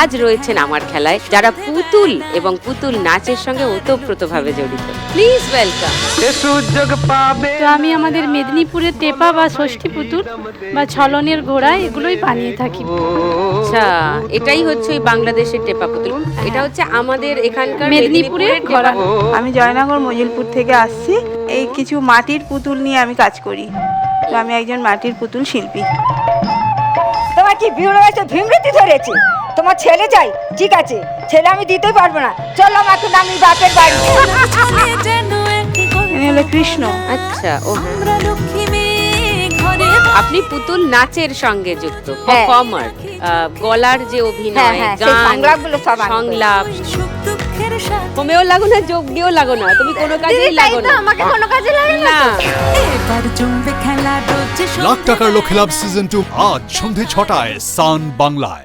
আজ রয়েছেন আমার খেলায় যারা পুতুল এবং পুতুল নাচের সঙ্গে ওতপ্রোতভাবে জড়িত। প্লিজ ওয়েলকাম সে সুযোগ পাবে। তো আমি আমাদের মেদিনীপুরের টেপা বা ষষ্ঠী পুতুল বা ছলনের ঘোড়া এগুলোই বানিয়ে থাকি। আচ্ছা এটাই হচ্ছে ওই বাংলাদেশের টেপা পুতুল। এটা হচ্ছে আমাদের এখানকার মেদিনীপুরের মেদিনীপুরের ঘোড়া। আমি জয়নগর মজিলপুর থেকে আসছি। এই কিছু মাটির পুতুল নিয়ে আমি কাজ করি। তো আমি একজন মাটির পুতুল শিল্পী। তোমার কি ভিড় হয়েছে? ভিমরতি ধরেছে। তোমার ছেলে চাই। ঠিক আছে ছেলে আমি দিতেই পারব না। চলো এখন আমি বাপের বাড়ি। হলো কৃষ্ণ। আচ্ছা ও। আপনি পুতুল নাচের সঙ্গে যুক্ত হ্যাঁ। পারফর্মার গলার যে হ্যাঁ, অভিনয় হ্যাঁ, গান। সংলাপ। হোমেও লাগো না যোগ দিয়েও লাগো না তুমি কোনো কাজেই লাগো না। আমাকে কোনো কাজে লাগে না লাখ টাকার লক্ষ্মী লাভ সিজন টু আজ সন্ধে ছটায় সান বাংলায়।